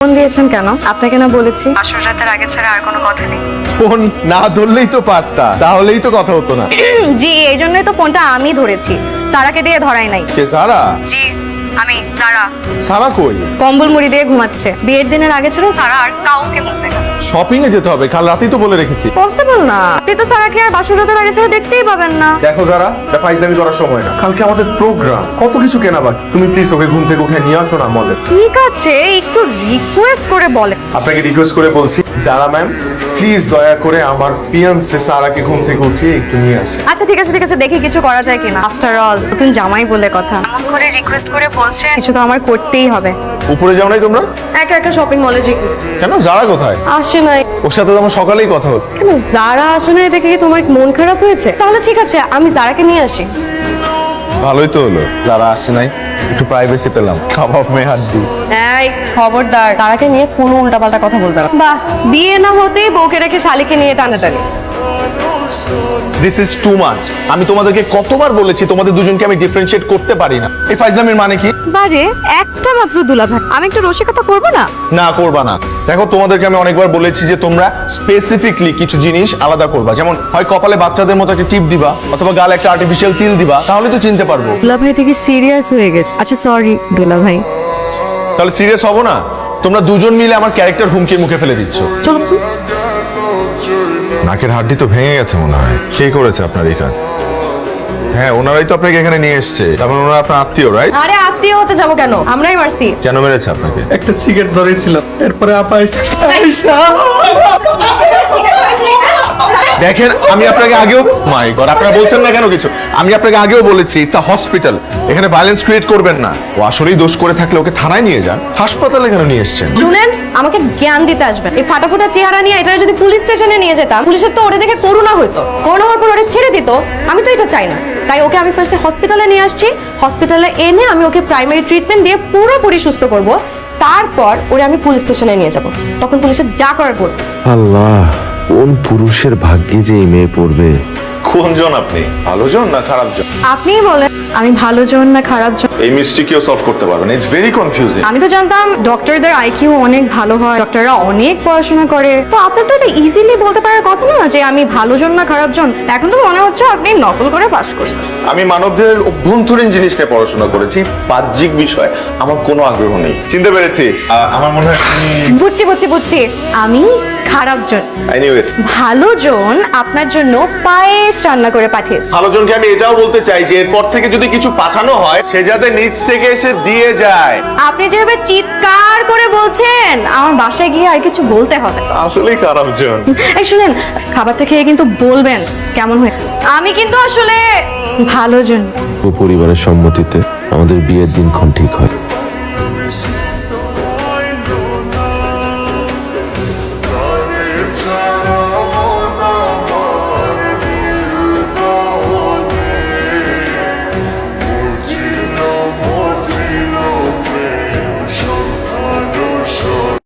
Phone দিয়েছেন কেন? আপনাকে না বলেছি? আসর রাতের আগে ছাড়া আর কোনো কথা নেই। ফোন না ধরলেই তো পারতা তাহলেই তো কথা হতো না। জি এই জন্যই তো ফোনটা আমি ধরেছি। সারাকে দিয়ে ধরাই নাই। কে সারা? জি। আমি সারা। সারা কই? কম্বল মুড়ি দিয়ে ঘুমাচ্ছে। বিয়ের দিনের আগে ছিল সারা আর কাউকে বলবে না। শপিং এ যেতে হবে কাল রাতেই তো বলে রেখেছি। পসিবল না। আপনি তো সারা সারাকে আর বাসর রাতের আগে ছাড়া দেখতেই পাবেন না। দেখো যারা এটা ফাইজলামি করার সময় না। কালকে আমাদের প্রোগ্রাম কত কিছু কেনা বাকি? তুমি প্লিজ ওকে ঘুম থেকে উঠে নিয়ে আসো না মলে ঠিক আছে একটু রিকোয়েস্ট করে বলে। আপনাকে রিকোয়েস্ট করে বলছি যারা ম্যাম প্লিজ দয়া করে আমার ফিয়ান্সে সারাকে ঘুম থেকে উঠিয়ে একটু নিয়ে আসে আচ্ছা ঠিক আছে ঠিক আছে দেখি কিছু করা যায় কিনা। আফটার অল নতুন জামাই বলে কথা। এমন করে রিকোয়েস্ট করে বলছে। কিছু তো আমার করতেই হবে। উপরে যাও নাই তোমরা? একা একা শপিং মলে যে কেন? যারা কোথায়? আসে নাই। ওর সাথে তো আমার সকালেই কথা হতো কেন? যারা আসে নাই দেখে কি তোমার মন খারাপ হয়েছে? তাহলে ঠিক আছে আমি যারাকে নিয়ে আসি। ভালোই তো হলো। যারা আসে নাই একটু প্রাইভেসি পেলাম। কাবাব মে হাড্ডি এই, খবরদার। তারাকে নিয়ে কোনো উল্টাপাল্টা কথা বলবে না। বাহ, বিয়ে না হতেই বউকে রেখে শালিকে নিয়ে টানাটানি। দিস ইজ টু মাচ আমি তোমাদেরকে কতবার বলেছি তোমাদের দুজনকে আমি ডিফারেন্সিয়েট করতে পারি না। এই ফাইজলামের মানে কি? বারে একটা মাত্র দুলাভাই। আমি একটু রসিকতা করব না? না করবা না। দেখো তোমাদেরকে আমি অনেকবার বলেছি যে তোমরা স্পেসিফিকলি কিছু জিনিস আলাদা করবা। যেমন হয় কপালে বাচ্চাদের মতো একটা টিপ দিবা অথবা গালে একটা আর্টিফিশিয়াল তিল দিবা তাহলে তো চিনতে পারব। দুলাভাই থেকে সিরিয়াস হয়ে গেছে। আচ্ছা সরি দুলাভাই। তাহলে সিরিয়াস হব না? তোমরা দুজন মিলে আমার ক্যারেক্টার হুমকির মুখে ফেলে দিচ্ছ। চলো নাকের হাড্ডি তো ভেঙে গেছে মনে হয়। কে করেছে আপনার এই কাজ হ্যাঁ ওনারাই তো আপনাকে এখানে নিয়ে এসছে। তারপর ওনারা আপনার আত্মীয় রাইট আরে আত্মীয় হতে যাব কেন? আমরাই মারছি। কেন মেরেছে আপনাকে? একটা সিগারেট ধরেছিলাম। এরপরে আপা দেখেন আমি আপনাকে আগেও মাই গড আপনারা বলছেন না কেন কিছু? আমি আপনাকে আগেও বলেছি ইটস আ হসপিটাল এখানে ভায়োলেন্স ক্রিয়েট করবেন না। ও আসলেই দোষ করে থাকলে ওকে থানায় নিয়ে যান। হাসপাতালে কেন নিয়ে এসছেন? শুনেন আমাকে জ্ঞান দিতে আসবেন। এই ফাটাফুটা চেহারা নিয়ে এটা যদি পুলিশ স্টেশনে নিয়ে যেতাম পুলিশের তো ওরে দেখে করুণা হইতো। করোনা হওয়ার পর ওরে ছেড়ে দিত। আমি তো এটা চাই না। তাই ওকে আমি ফার্স্টে হসপিটালে নিয়ে আসছি। হসপিটালে এনে আমি ওকে প্রাইমারি ট্রিটমেন্ট দিয়ে পুরোপুরি সুস্থ করব। তারপর ওরে আমি পুলিশ স্টেশনে নিয়ে যাব। তখন পুলিশের যা করার করবে। আল্লাহ। কোন পুরুষের ভাগ্যে যে এই মেয়ে পড়বে? কোনজন আপনি? ভালো জন না খারাপ জন? আপনিই বলেন। আমি ভালো জন না খারাপ জন? এই মিস্ট্রি কেউ সলভ করতে পারবেন ইটস ভেরি কনফিউজিং আমি তো জানতাম ডক্টরদের আইকিউ অনেক ভালো হয় ডক্টররা অনেক পড়াশোনা করে। তো আপনার তো এটা ইজিলি বলতে পারার কথা না যে আমি ভালো জন না খারাপ জন? এখন তো মনে হচ্ছে আপনি নকল করে পাশ করছেন। আমি মানবদের অভ্যন্তরীণ জিনিস নিয়ে পড়াশোনা করেছি বাহ্যিক বিষয়। আমার কোনো আগ্রহ নেই। চিনতে পেরেছি? আহ, আমার মনে হয় বুঝছি বুঝছি বুঝছি। আমি খারাপ জন। আই নিউ ইট ভালো জন আপনার জন্য পায়েস রান্না করে পাঠিয়েছে। ভালোজনকে আমি এটাও বলতে চাই যে এরপর থেকে যদি কিছু পাঠানো হয় সে যাতে নিচ থেকে এসে দিয়ে যায়। আপনি যেভাবে চিৎকার করে বলছেন আমার বাসায় গিয়ে আর কিছু বলতে হবে আসলেই খারাপ জন। এই শুনেন খাবারটা খেয়ে কিন্তু বলবেন কেমন হয়ে আমি কিন্তু আসলে ভালো জন। পরিবারের সম্মতিতে আমাদের বিয়ের দিনক্ষণ ঠিক হয়। it's all